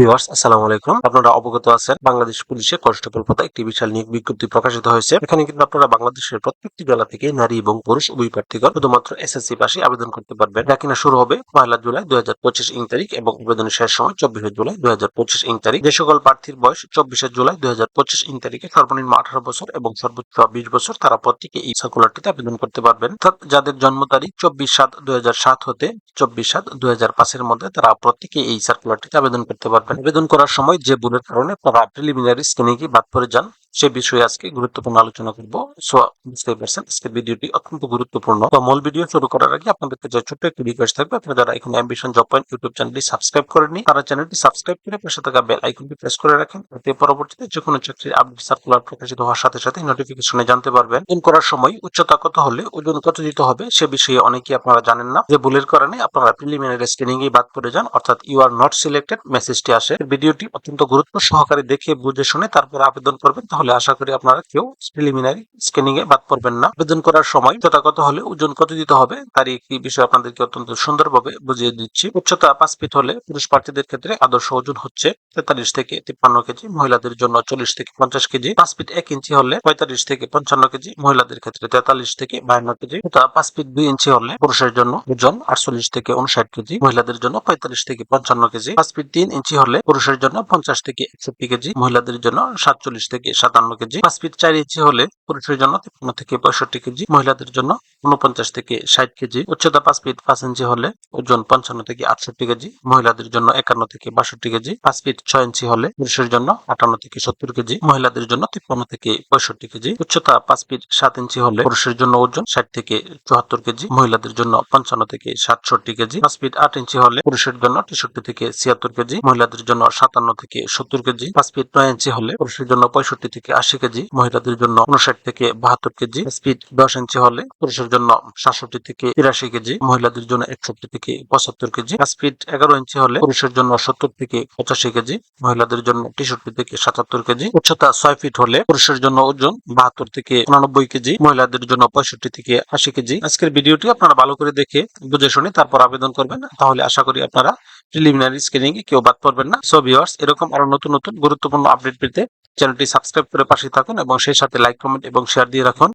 Viewers, আসসালামু আলাইকুম। আপনারা অবগত আছেন, বাংলাদেশ পুলিশে কনস্টেবল পদে একটি বিশাল নিয়োগ বিজ্ঞপ্তি প্রকাশিত হয়েছে। এখানে কিন্তু আপনারা বাংলাদেশের প্রত্যেকটি জেলা থেকে নারী এবং পুরুষ উভয় প্রার্থীগণ শুধুমাত্র এসএসসি পাশে আবেদন করতে পারবেন। যা কিনা শুরু হবে পয়লা জুলাই দুই হাজার পঁচিশ ইং তারিখ এবং আবেদনের শেষ সময় চব্বিশে জুলাই দুই হাজার পঁচিশ ইং তারিখ। যে সকল প্রার্থীর বয়স চব্বিশে জুলাই দুই হাজার পঁচিশ ইং তারিখে সর্বনিম্ন আঠারো বছর এবং সর্বোচ্চ বিশ বছর তারা প্রত্যেকে এই সার্কুলারটিতে আবেদন করতে পারবেন। অর্থাৎ যাদের জন্ম তারিখ চব্বিশ সাত দুই হাজার সাত হতে চব্বিশ সাত দুই হাজার পাঁচের মধ্যে তারা প্রত্যেকে এই সার্কুলারটিতে আবেদন করতে পারবেন। আবেদন করার সময় যে ভুলের কারণে তারা প্রিলিমিনারি স্ক্রিনিং বাদ পড়ে যান। সে বিষয়ে আজকে গুরুত্বপূর্ণ আলোচনা করব। সো বুঝতেই পারছেন আজকের ভিডিওটি অত্যন্ত গুরুত্বপূর্ণ। তো মূল ভিডিও শুরু করার আগে আপনাদেরকে যে ছোট্ট একটি রিকোয়েস্ট থাকবে, আপনারা যারা এখন অ্যাম্বিশন জব পয়েন্ট ইউটিউব চ্যানেলটি সাবস্ক্রাইব করেননি, তারা চ্যানেলটি সাবস্ক্রাইব করে পাশে থাকা বেল আইকনটি প্রেস করে রাখেন। যাতে পরবর্তীতে যে কোনো চাকরির আপডেট সার্কুলার প্রকাশিত হওয়ার সাথে সাথে নোটিফিকেশনে জানতে পারবেন। ওজন করার সময় উচ্চতা কত হলে ওজন কত দিতে হবে, সে বিষয়ে অনেকেই আপনারা জানেন না। যে ভুলের কারণে আপনারা প্রিলিমিনারি স্ক্রিনিং এ বাদ পড়ে যান, অর্থাৎ ইউ আর নট সিলেক্টেড মেসেজটি আসে। ভিডিওটি অত্যন্ত গুরুত্ব সহকারে দেখে, বুঝে শুনে তারপর আবেদন করবেন। তাহলে আশা করি আপনারা কেউ প্রিলিমিনারি স্ক্রিনিং এ বাদ পড়বেন না। আবেদন করার সময় উচ্চতা কত হলে ওজন কত দিতে হবে, তার একটি বিষয় আপনাদেরকে অত্যন্ত সুন্দরভাবে বুঝিয়ে দিচ্ছি। উচ্চতা পাঁচ ফিট হলে পুরুষ প্রার্থীদের ক্ষেত্রে আদর্শ ওজন হচ্ছে তেতাল্লিশ থেকে তিপ্পান্ন কেজি, মহিলাদের জন্য চল্লিশ থেকে পঞ্চাশ কেজি। পাঁচ ফিট এক ইঞ্চি হলে পঁয়তাল্লিশ থেকে পঞ্চান্ন কেজি, মহিলাদের ক্ষেত্রে তেতাল্লিশ থেকে বায়ান্ন কেজি। উচ্চতা পাঁচ ফিট দুই ইঞ্চি হলে পুরুষের জন্য ওজন আটচল্লিশ থেকে উনষাট কেজি, মহিলাদের জন্য পঁয়তাল্লিশ থেকে পঞ্চান্ন কেজি। পাঁচ ফিট তিন ইঞ্চি হলে পুরুষের জন্য পঞ্চাশ থেকে একষট্টি কেজি, মহিলাদের জন্য সাতচল্লিশ থেকে সাতান্ন কেজি। পাঁচ ফিট চার ইঞ্চি হলে পুরুষের জন্য তিপ্পান্ন থেকে পঁয়ষট্টি কেজি, মহিলাদের জন্য উনপঞ্চাশ থেকে ষাট কেজি। উচ্চতা পাঁচ ফিট পাঁচ ইঞ্চি হলে ওজন পঞ্চান্ন থেকে আটষট্টি কেজি, মহিলাদের জন্য একান্ন থেকে বাষট্টি কেজি। পাঁচ ফিট ছয় ইঞ্চি হলে পুরুষের জন্য আটান্ন থেকে সত্তর কেজি, মহিলাদের জন্য তিপ্পান্ন থেকে পঁয়ষট্টি কেজি। উচ্চতা পাঁচ ফিট সাত ইঞ্চি হলে পুরুষের জন্য ওজন ষাট থেকে চুয়াত্তর কেজি, মহিলাদের জন্য পঞ্চান্ন থেকে সাতষট্টি কেজি। পাঁচ ফিট আট ইঞ্চি হলে পুরুষের জন্য তেষট্টি থেকে ছিয়াত্তর কেজি, মহিলাদের জন্য সাতান্ন থেকে সত্তর কেজি। পাঁচ ফিট নয় ইঞ্চি হলে পুরুষের জন্য পঁয়ষট্টি থেকে আশি কেজি, মহিলাদের জন্য উনষাট থেকে বাহাত্তর কেজি স্পিড দশ ইঞ্চি হলে পুরুষের জন্য সাতষট্টি থেকে তিরাশি কেজি, মহিলাদের জন্য একষট্টি থেকে পঁচাত্তর কেজি। স্পিড এগারো ইঞ্চি হলে পুরুষের জন্য সত্তর থেকে পঁচাশি কেজি, মহিলাদের জন্য তেষট্টি থেকে সাতাত্তর কেজি। উচ্চতা ছয় ফিট হলে পুরুষের জন্য ওজন বাহাত্তর থেকে উনানব্বই কেজি, মহিলাদের জন্য পঁয়ষট্টি থেকে আশি কেজি। আজকের ভিডিওটি আপনারা ভালো করে দেখে, বুঝে শুনে তারপর আবেদন করবেন। তাহলে আশা করি আপনারা প্রিলিমিনারি স্ক্রিনিং এ কেউ বাদ পড়বেন না। সো ভিউয়ার্স এরকম আরও নতুন নতুন গুরুত্বপূর্ণ আপডেট পেতে চ্যানেলটি সাবস্ক্রাইব করে পাশে থাকুন এবং সেই সাথে লাইক কমেন্ট এবং শেয়ার দিয়ে রাখুন।